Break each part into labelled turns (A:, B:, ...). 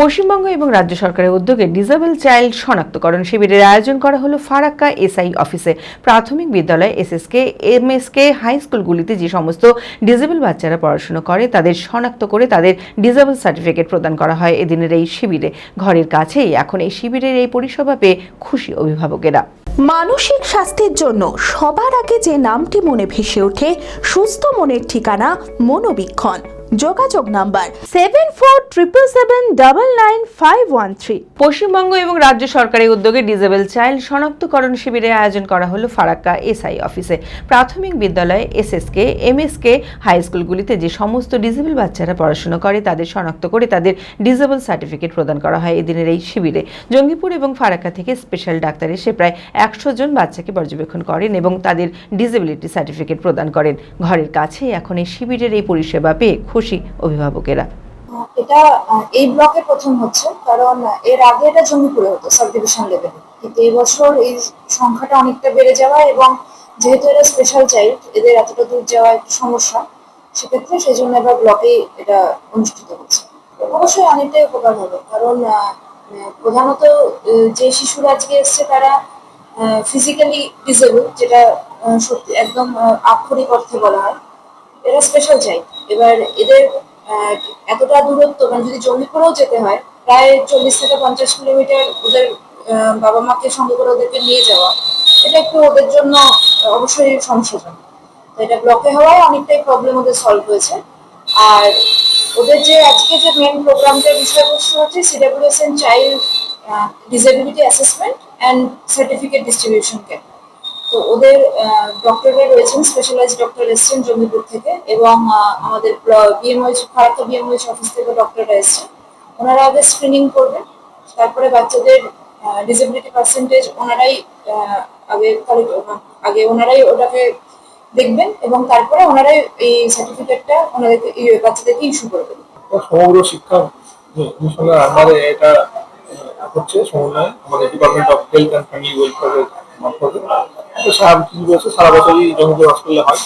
A: পশ্চিমবঙ্গ এবং রাজ্য সরকারের উদ্যোগে ডিসেবল চাইল্ড শনাক্তকরণ শিবিরের আয়োজন করা হলো ফারাক্কা এসআই অফিসে। প্রাথমিক বিদ্যালয় এসএসকে, এমএসকে, হাই স্কুলগুলিতে যে সমস্ত ডিসেবল বাচ্চারা পড়াশোনা করে, তাদের শনাক্ত করে তাদের ডিসেবল সার্টিফিকেট প্রদান করা হয় এদিনের এই শিবিরে। ঘরের কাছেই এখন এই শিবিরের এই পরিষেবা পেয়ে খুশি অভিভাবকেরা।
B: মানসিক স্বাস্থ্যের জন্য সবার আগে যে নামটি মনে ভেসে ওঠে, সুস্থ মনের ঠিকানা মনোবীক্ষণ। যোগাযোগ number seven four triple seven double nine five one three
A: Paschimbanga এবং রাজ্য সরকারের উদ্যোগে ডিজেবল চাইল্ড শনাক্তকরণ শিবিরের আয়োজন করা হলো ফারাক্কা এসআই অফিসে। প্রাথমিক বিদ্যালয় এসএসকে, এমএসকে, হাই স্কুলগুলিতে যে সমস্ত ডিসেবল বাচ্চারা পড়াশোনা করে, তাদের শনাক্ত করে তাদের ডিজেবল সার্টিফিকেট প্রদান করা হয় এদিনের এই শিবিরে। জঙ্গিপুর এবং ফারাক্কা থেকে স্পেশাল ডাক্তার এসে প্রায় একশো জন বাচ্চাকে পর্যবেক্ষণ করেন এবং তাদের ডিসেবিলিটি সার্টিফিকেট প্রদান করেন। ঘরের কাছেই এখন এই শিবিরের এই পরিষেবা পেয়ে খুশি অভিভাবকেরা।
C: এটা এই ব্লকে প্রথম হচ্ছে, কারণ এর আগে এটা জমিপুরে হতো সাব ডিভিশন লেভেলে। কিন্তু এই বছর এই সংখ্যাটা অনেকটা বেড়ে যাওয়া এবং যেহেতু এরা স্পেশাল চাইল্ড এদের এতটা দূর যাওয়া একটু সমস্যা, সেক্ষেত্রে সেই জন্য এবার ব্লকেই এটা অনুষ্ঠিত হচ্ছে। অবশ্যই অনেকটাই উপকার হবে, কারণ প্রধানত যে শিশুরা আজকে এসছে তারা ফিজিক্যালি ডিসেবল যেটা সত্যি একদম আক্ষরিক অর্থে বলা হয়। এরা স্পেশাল চাই। এবার এদের এতটা দূরত্ব মানে যদি জঙ্গিপুরেও যেতে হয়, প্রায় চল্লিশ থেকে পঞ্চাশ কিলোমিটার ওদের বাবা মাকে সঙ্গে করে ওদেরকে নিয়ে যাওয়া, এটা একটু ওদের জন্য অবশ্যই সমস্যাজনক তো এটা ব্লকে হওয়ায় অনেকটাই প্রবলেম ওদের সলভ হয়েছে। আর ওদের যে আজকে যে মেন প্রোগ্রামটার বিষয়বস্তু হচ্ছে CWSN child disability assessment and certificate distribution camp তো ওদের ডক্টররা রয়েছেন স্পেশালাইজ ডক্টর এসছেন জঙ্গিপুর থেকে এবং আমাদের বিএমওইচ ফারাক্কা বিএমওইচ অফিস থেকে ডক্টররা এসছেন। ওনারা আগে স্ক্রিনিং করবেন, তারপরে বাচ্চাদের ডিসেবিলিটি পার্সেন্টেজ ওনারাই আগে আগে ওনারাই ওটাকে দেখবেন এবং তারপরে ওনারাই এই সার্টিফিকেটটা ওনাদেরকে বাচ্চাদেরকে ইস্যু করবেন
D: সমগ্র শিক্ষা মিশনের এটা হচ্ছে সমন্বয়, আমাদের department of health and family ওয়েলফেয়ারের মারফতে কিছু সারা বছরই জমিপুর হসপিটালে হয়।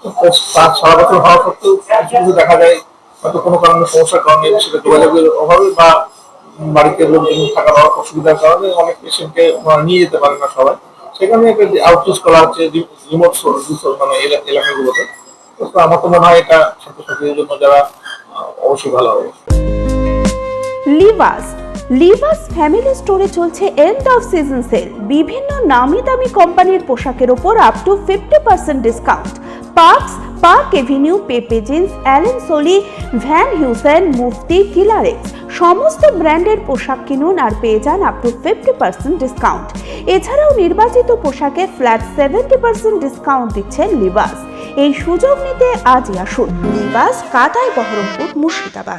D: তো তার সারা বছর হওয়া সত্ত্বেও কিছু কিছু দেখা যায়, হয়তো কোনো কারণে সমস্যার কারণে সেটা যোগাযোগের অভাবে বা বাড়িতে লোকজন থাকার অসুবিধার কারণে অনেক পেশেন্টকে ওনারা নিয়ে যেতে পারে না সবাই। সেখানে একটা আউটরিচ করা হচ্ছে রিমোট মানে এলাকাগুলোতে। তো আমার তো মনে হয় এটা ছাত্রছাত্রীদের জন্য যারা অবশ্যই ভালো হবে।
B: লিভাস ফ্যামিলি স্টোরে চলছে এন্ড অফ সিজন সেল বিভিন্ন নামি দামি কোম্পানির পোশাকের ওপর up to fifty percent discount Parx Park Avenue Pepe Jeans Allen Solly Van Heusen Mufti কিলারেক্স সমস্ত ব্র্যান্ডের পোশাক কিনুন আর পেয়ে যান up to fifty percent discount এছাড়াও নির্বাচিত পোশাকে ফ্ল্যাট সেভেন্টি পার্সেন্ট ডিসকাউন্ট দিচ্ছে লিবাস এই সুযোগ নিতে আজই আসুন। লিবাস কাটাই বহরমপুর, মুর্শিদাবাদ।